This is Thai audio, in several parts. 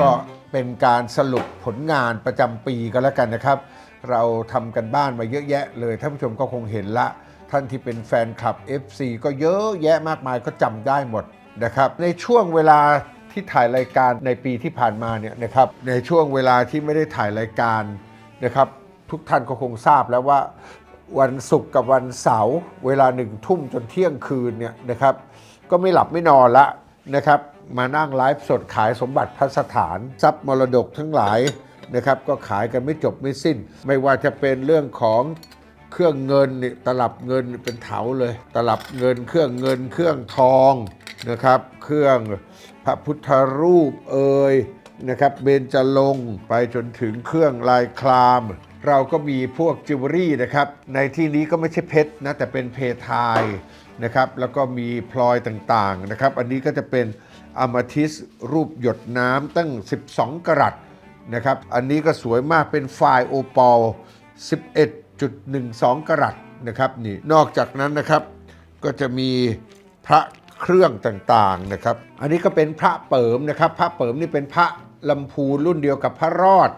ก็เป็นการสรุปผลงานประจำปีก็แล้วกันนะครับ เราทำกันบ้านมาเยอะแยะเลยท่านผู้ชมก็คงเห็นละ ท่านที่เป็นแฟนคลับ FC ก็เยอะแยะมากมายก็จำได้หมดนะครับ ในช่วงเวลาที่ถ่ายรายการในปีที่ผ่านมาเนี่ยนะครับ ในช่วงเวลาที่ไม่ได้ถ่ายรายการนะครับ ทุกท่านก็คงทราบแล้วว่าวันศุกร์กับวันเสาร์เวลาหนึ่งทุ่มจนเที่ยงคืนเนี่ยนะครับ ก็ไม่หลับไม่นอนละ นะครับมานั่งไลฟ์สดขายสมบัติพัสถาน ทรัพย์มรดกทั้งหลายนะครับก็ขายกันไม่จบไม่สิ้น ไม่ว่าจะเป็นเรื่องของเครื่องเงินนี่ตลับเงินเป็นเถาเลย ตลับเงินเครื่องเงินเครื่องทองนะครับ เครื่องพระพุทธรูปเอ่ยนะครับเบญจรงไปจนถึงเครื่องลายคลาม เราก็มีพวกจิวเวลรี่นะครับ ในที่นี้ก็ไม่ใช่เพชรนะแต่เป็นเพทาย นะครับ แล้วก็มีพลอยต่างๆนะครับ อันนี้ก็จะเป็นอ m มทิสรูปหยดน้ำตั้ง 12 กรัตนะครับ อันนี้ก็สวยมากเป็นไฟล์โอปอล 11.12 กรัตนะครับนี่นอกจากนั้นนะครับก็จะมีพระเครื่องต่างๆนะครับ อันนี้ก็เป็นพระเปิมนะครับ พระเปิมนี่เป็นพระลำพูนรุ่นเดียวกับพระรอด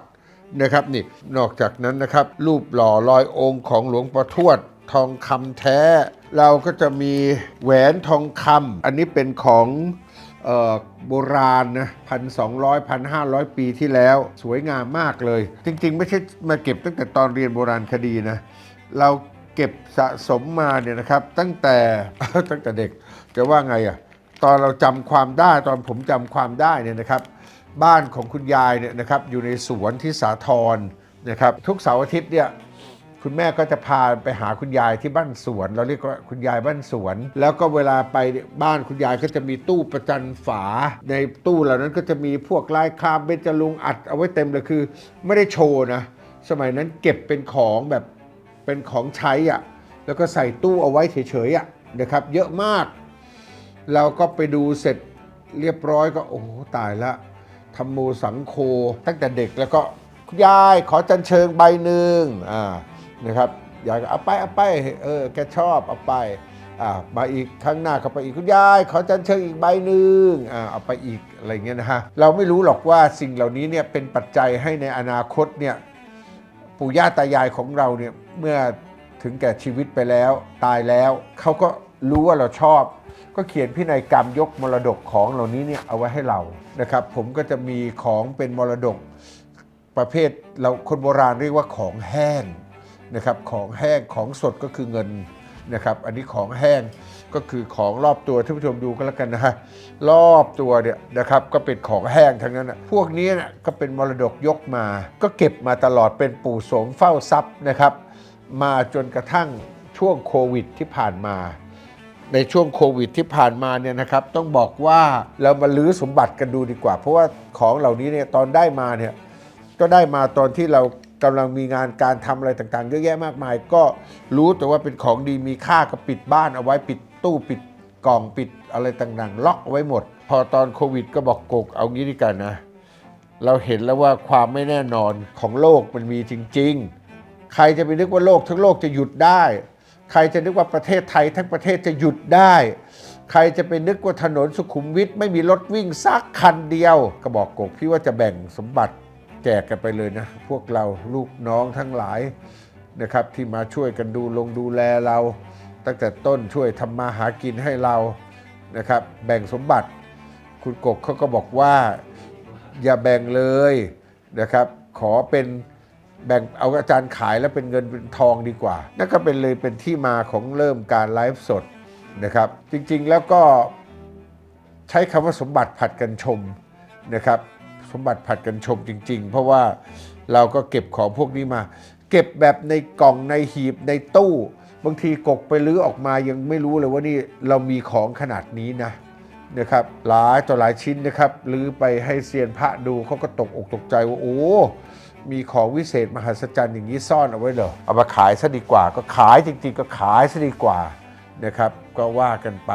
นะครับนี่นอกจากนั้นนะครับ รูปหล่อลอยองค์ของหลวงปู่ทวด ทองคำแท้ เราก็จะมีแหวนทองคำอันนี้เป็นของโบราณนะพันสองร้อยพันห้าร้อยปีที่แล้วสวยงามมากเลย จริงๆ ไม่ใช่มาเก็บตั้งแต่ตอนเรียนโบราณคดีนะ เราเก็บสะสมมาเนี่ยนะครับ ตั้งแต่ตั้งแต่เด็กจะว่าไงอะ่ะตอนเราจำความได้ตอนผมจำความได้เนี่ยนะครับ บ้านของคุณยายเนี่ยนะครับอยู่ในสวนที่สาทรนะครับ ทุกเสาร์อาทิตย์เนี่ย คุณแม่ก็จะพาไปหาคุณยายที่บ้านสวน เราเรียกว่าคุณยายบ้านสวน แล้วก็เวลาไปบ้านคุณยายก็จะมีตู้ประจันฝา ในตู้เหล่านั้นก็จะมีพวกลายครามเบญจลุงอัดเอาไว้เต็มเลยคือ ไม่ได้โชว์นะ สมัยนั้นเก็บเป็นของแบบเป็นของใช้อะ่ะแล้วก็ใส่ตู้เอาไว้เฉยๆอะนะครับ เยอะมาก เราก็ไปดูเสร็จเรียบร้อยก็โอ้โหตายละทำโมสังโคตั้งแต่เด็กแล้วก็คุณยายขอจันเชิงใบหนึ่งอ่า นะครับยายก็เอาไปเอาไปเออแกชอบเอาไปอ่ามาอีกครั้งหน้าก็ไปอีกคุณยายขอจันเชิงอีกใบหนึ่งอ่าเอาไปอีกอะไรเงี้ยนะฮะเราไม่รู้หรอกว่าสิ่งเหล่านี้เนี่ยเป็นปัจจัยให้ในอนาคตเนี่ยปู่ย่าตายายของเราเนี่ยเมื่อถึงแก่ชีวิตไปแล้วตายแล้วเขาก็รู้ว่าเราชอบ ก็เขียนพินัยกรรมยกมรดกของเหล่านี้เนี่ยเอาไว้ให้เรานะครับ ผมก็จะมีของเป็นมรดกประเภทเราคนโบราณเรียกว่าของแห้ง นะครับของแห้งของสดก็คือเงินนะครับอันนี้ของแห้งก็คือของรอบตัวท่านผู้ชมดูก็แล้วกันนะฮะรอบตัวเนี่ยนะครับก็เป็นของแห้งทั้งนั้นนะพวกนี้นะก็เป็นมรดกยกมา ก็เก็บมาตลอดเป็นปู่โสมเฝ้าทรัพย์นะครับ มาจนกระทั่งช่วงโควิดที่ผ่านมา ในช่วงโควิดที่ผ่านมาเนี่ยนะครับต้องบอกว่าเรามาลื้อสมบัติกันดูดีกว่า เพราะว่าของเหล่านี้เนี่ยตอนได้มาเนี่ยก็ได้มาตอนที่เรา กำลังมีงานการทำอะไรต่างๆ เยอะแยะมากมาย ก็รู้แต่ว่าเป็นของดีมีค่าก็ปิดบ้านเอาไว้ปิดตู้ปิดกล่องปิดอะไรต่างๆ ล็อกเอาไว้หมด พอตอนโควิดก็บอกกกเอางี้ดีกันนะ เราเห็นแล้วว่าความไม่แน่นอนของโลกมันมีจริง ๆ ใครจะไปนึกว่าโลกทั้งโลกจะหยุดได้ ใครจะนึกว่าประเทศไทยทั้งประเทศจะหยุดได้ ใครจะไปนึกว่าถนนสุขุมวิทไม่มีรถวิ่งสักคันเดียว ก็บอกกบพี่ว่าจะแบ่งสมบัติ แจกกันไปเลยนะ พวกเราลูกน้องทั้งหลายนะครับที่มาช่วยกันดูลงดูแลเรา ตั้งแต่ต้นช่วยทำมาหากินให้เรานะครับ แบ่งสมบัติ คุณกบเขาก็บอกว่าอย่าแบ่งเลยนะครับ ขอเป็นแบ่งเอาอาจารย์ขายแล้วเป็นเงินเป็นทองดีกว่า นั่นก็เป็นเลยเป็นที่มาของเริ่มการไลฟ์สดนะครับ จริงๆแล้วก็ใช้คำว่าสมบัติผัดกันชมนะครับ สมบัติผัดกันชมจริง ๆ เพราะว่าเราก็เก็บของพวกนี้มา เก็บแบบในกล่องในหีบในตู้ บางทีกกไปลื้อออกมายังไม่รู้เลยว่านี่เรามีของขนาดนี้นะนะครับหลายต่อหลายชิ้นนะครับลื้อไปให้เซียนพระดูเขาก็ตกอกตกใจว่าโอ้มีของวิเศษมหัศจรรย์อย่างนี้ซ่อนเอาไว้เหรอเอามาขายซะดีกว่า ก็ขายจริงๆ ก็ขายซะดีกว่านะครับ ก็ว่ากันไป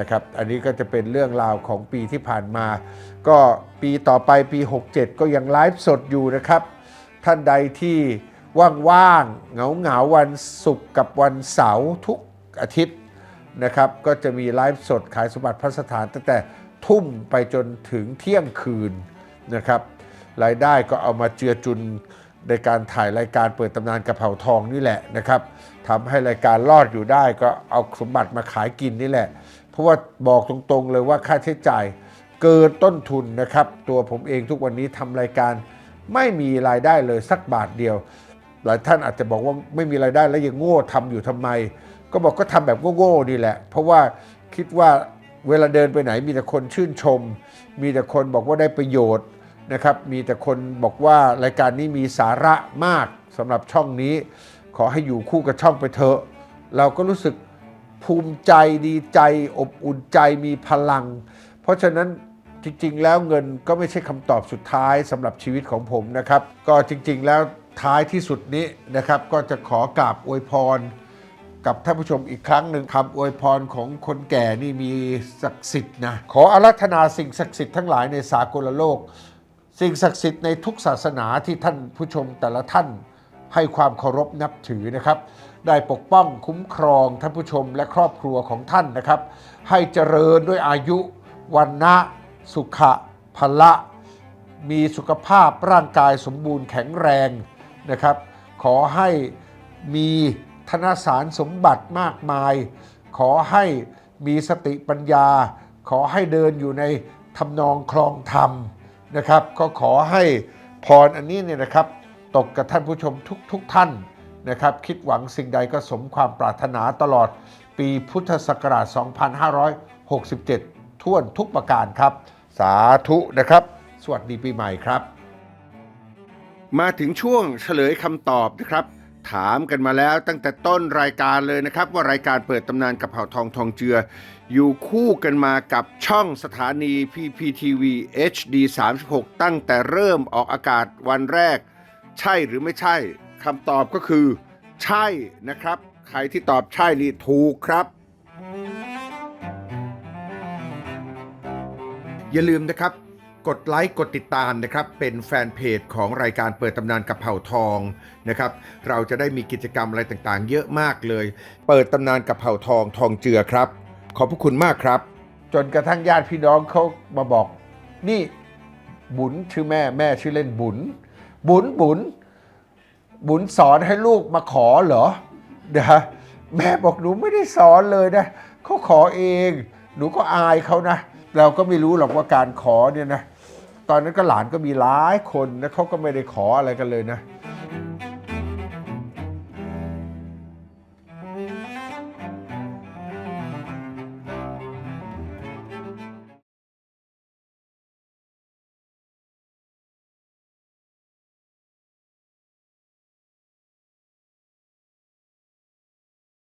นะครับ อันนี้ก็จะเป็นเรื่องราวของปีที่ผ่านมา ก็ปีต่อไปปี 67 ก็ยังไลฟ์สดอยู่นะครับ ท่านใดที่ว่างๆ เหงาๆ วันศุกร์กับวันเสาร์ทุกอาทิตย์นะครับ ก็จะมีไลฟ์สดขายสมบัติพัสถานตั้งแต่ทุ่มไปจนถึงเที่ยงคืนนะครับ รายได้ก็เอามาเจือจุนในการถ่ายรายการเปิดตำนานกระเพราทองนี่แหละนะครับทำให้รายการรอดอยู่ได้ก็เอาสมบัติมาขายกินนี่แหละ เพราะว่าบอกตรงๆเลยว่าค่าใช้จ่ายเกินต้นทุนนะครับ ตัวผมเองทุกวันนี้ทำรายการไม่มีรายได้เลยสักบาทเดียว หลายท่านอาจจะบอกว่าไม่มีรายได้แล้วยังโง่ทำอยู่ทำไม ก็บอกก็ทำแบบโง่ๆนี่แหละ เพราะว่าคิดว่าเวลาเดินไปไหนมีแต่คนชื่นชม มีแต่คนบอกว่าได้ประโยชน์นะครับ มีแต่คนบอกว่ารายการนี้มีสาระมากสำหรับช่องนี้ ขอให้อยู่คู่กับช่องไปเถอะ เราก็รู้สึก ภูมิใจดีใจอบอุ่นใจมีพลัง เพราะฉะนั้นจริง ๆ แล้วเงินก็ไม่ใช่คำตอบสุดท้ายสำหรับชีวิตของผมนะครับ ก็จริง ๆ แล้วท้ายที่สุดนี้นะครับ ก็จะขอกราบอวยพร กับท่านผู้ชมอีกครั้งหนึ่งคำอวยพรของคนแก่นี่มีศักดิ์สิทธิ์นะขออารัธนาสิ่งศักดิ์สิทธิ์ทั้งหลายในสากลโลก สิ่งศักดิ์สิทธิ์ในทุกศาสนาที่ท่านผู้ชมแต่ละท่าน ให้ความเคารพนับถือนะครับ ได้ปกป้องคุ้มครองท่านผู้ชมและครอบครัวของท่านนะครับ ให้เจริญด้วยอายุวันนะสุขะพละ มีสุขภาพร่างกายสมบูรณ์แข็งแรงนะครับ ขอให้มีธนสารสมบัติมากมาย ขอให้มีสติปัญญา ขอให้เดินอยู่ในทำนองคลองธรรมนะครับ ก็ขอให้พรอันนี้เนี่ยนะครับ ตกกับท่านผู้ชมทุกทุกท่านนะครับ คิดหวังสิ่งใดก็สมความปรารถนาตลอดปีพุทธศักราช 2567 ท่วนทุกประการครับ สาธุนะครับ สวัสดีปีใหม่ครับ มาถึงช่วงเฉลยคำตอบนะครับ ถามกันมาแล้วตั้งแต่ต้นรายการเลยนะครับ ว่ารายการเปิดตำนานกระเพราทองทองเจือ อยู่คู่กันมากับช่องสถานี PPTV HD 36 ตั้งแต่เริ่มออกอากาศวันแรก ใช่หรือไม่ใช่คำตอบก็คือ ใช่นะครับ ใครที่ตอบใช่นี่ถูกครับ อย่าลืมนะครับ กดไลค์กดติดตามนะครับ เป็นแฟนเพจของรายการเปิดตำนานกับเผ่าทองนะครับ เราจะได้มีกิจกรรมอะไรต่างๆ เยอะมากเลย เปิดตำนานกับเผ่าทองทองเจือครับ ขอบพระคุณมากครับ จนกระทั่งญาติพี่น้องเขามาบอก นี่บุญชื่อแม่แม่ชื่อเล่นบุญ บุญบุญบุญสอนให้ลูกมาขอเหรอนะแม่บอกหนูไม่ได้สอนเลยนะเขาขอเอง หนูก็อายเขานะ เราก็ไม่รู้หรอกว่าการขอเนี่ยนะ ตอนนั้นก็หลานก็มีหลายคนนะเขาก็ไม่ได้ขออะไรกันเลยนะ